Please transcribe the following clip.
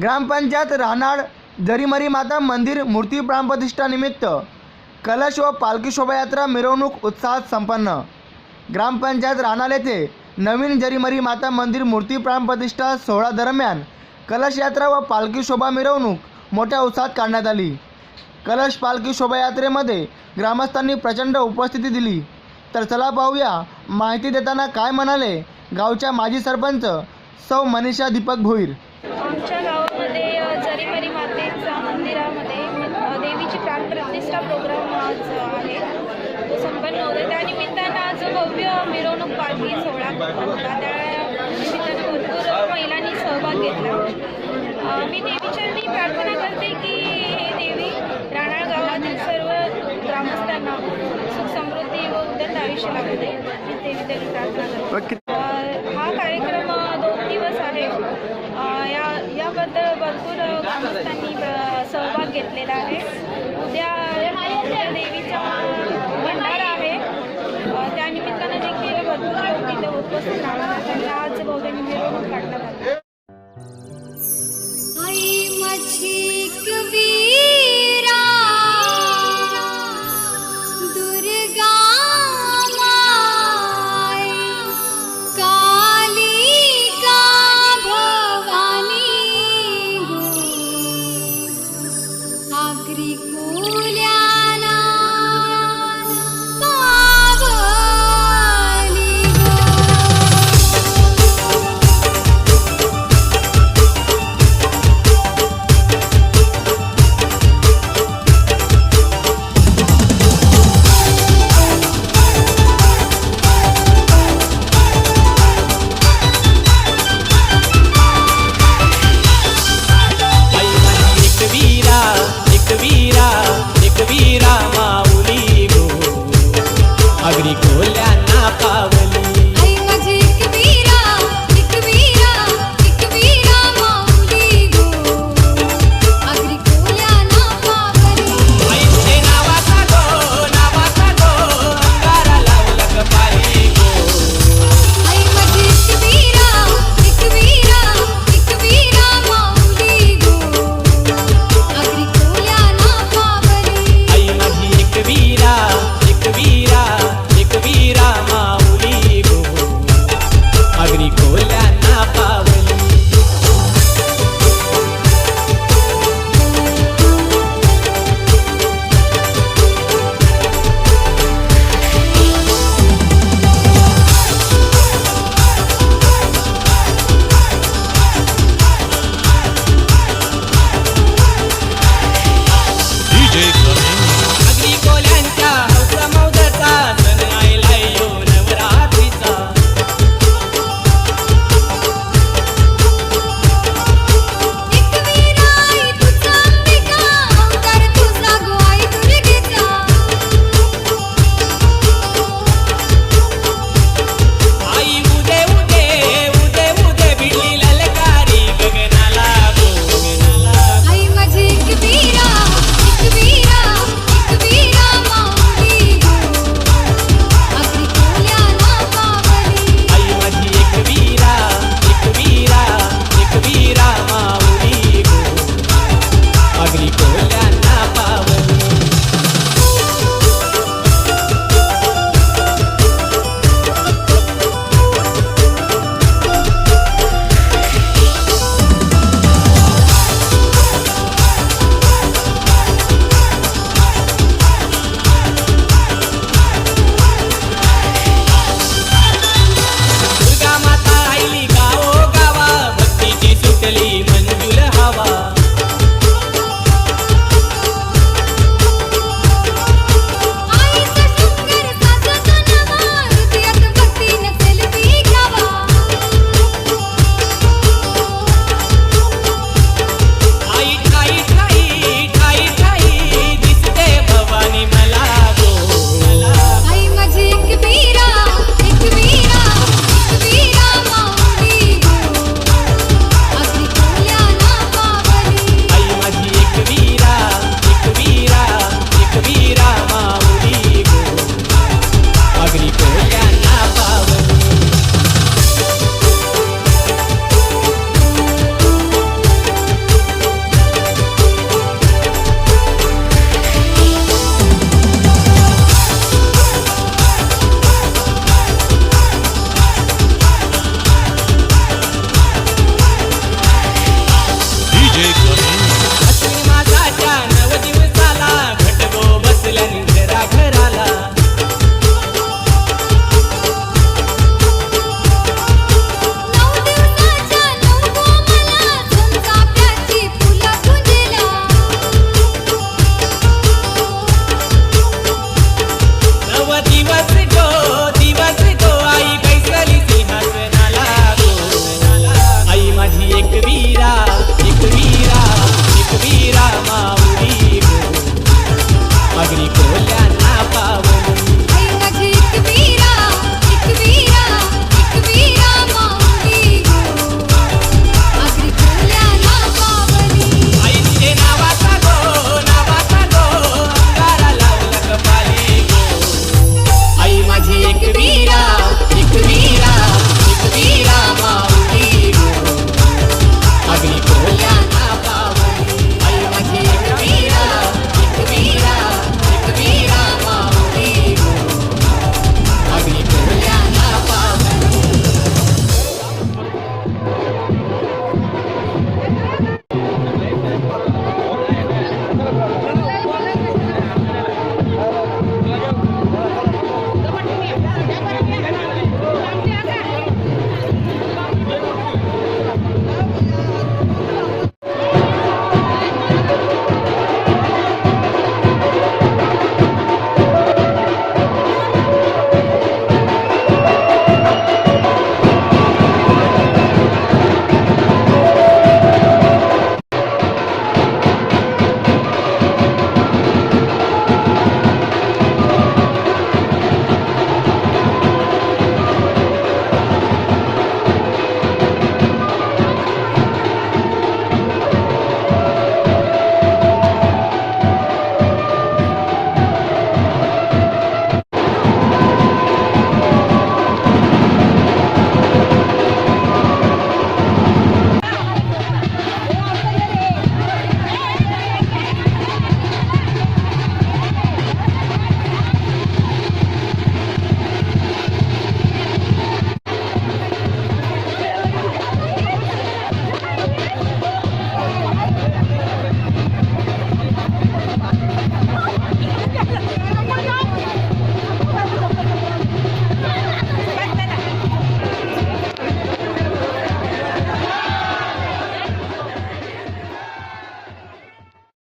ग्रामपंचायत राहणार जरीमरी माता मंदिर मूर्ती प्राणप्रतिष्ठानिमित्त कलश व पालखी शोभायात्रा मिरवणूक उत्साहात संपन्न. ग्रामपंचायत राहणार येथे नवीन जरीमरी माता मंदिर मूर्ती प्राणप्रतिष्ठा सोहळा दरम्यान कलश यात्रा व पालखी शोभा मिरवणूक मोठ्या उत्साहात काढण्यात आली. कलश पालखी शोभायात्रेमध्ये ग्रामस्थांनी प्रचंड उपस्थिती दिली. तर चला पाहूया माहिती देताना काय म्हणाले गावच्या माजी सरपंच सौ मनीषा दीपक भोईर. आमच्या गावामध्ये जरीमरी मातेच्या मंदिरामध्ये देवीची प्राणप्रतिष्ठा प्रोग्राम आज आहे. तो संपन्न होतो त्यानिमित्तानं आज भव्य मिरवणूक पालखी सोहळा होता. त्या निमित्तानं भरपूर महिलांनी सहभाग घेतला. अ, मी प्रार्थना करते की हे देवी राणाळ गावातील सर्व ग्रामस्थांना सुख समृद्धी व उदंड आयुष्य लागू दे. मी देवी देवी प्रार्थना करते. याबद्दल भरपूर ग्रामस्थांनी सहभाग घेतलेला आहे. उद्या देवीचा भंडार आहे. त्यानिमित्तानं देखील भरपूर लोक तिथे उपस्थित राहणार आहेत आणि आज बहुतेक मिरवणूक काढण्यात आली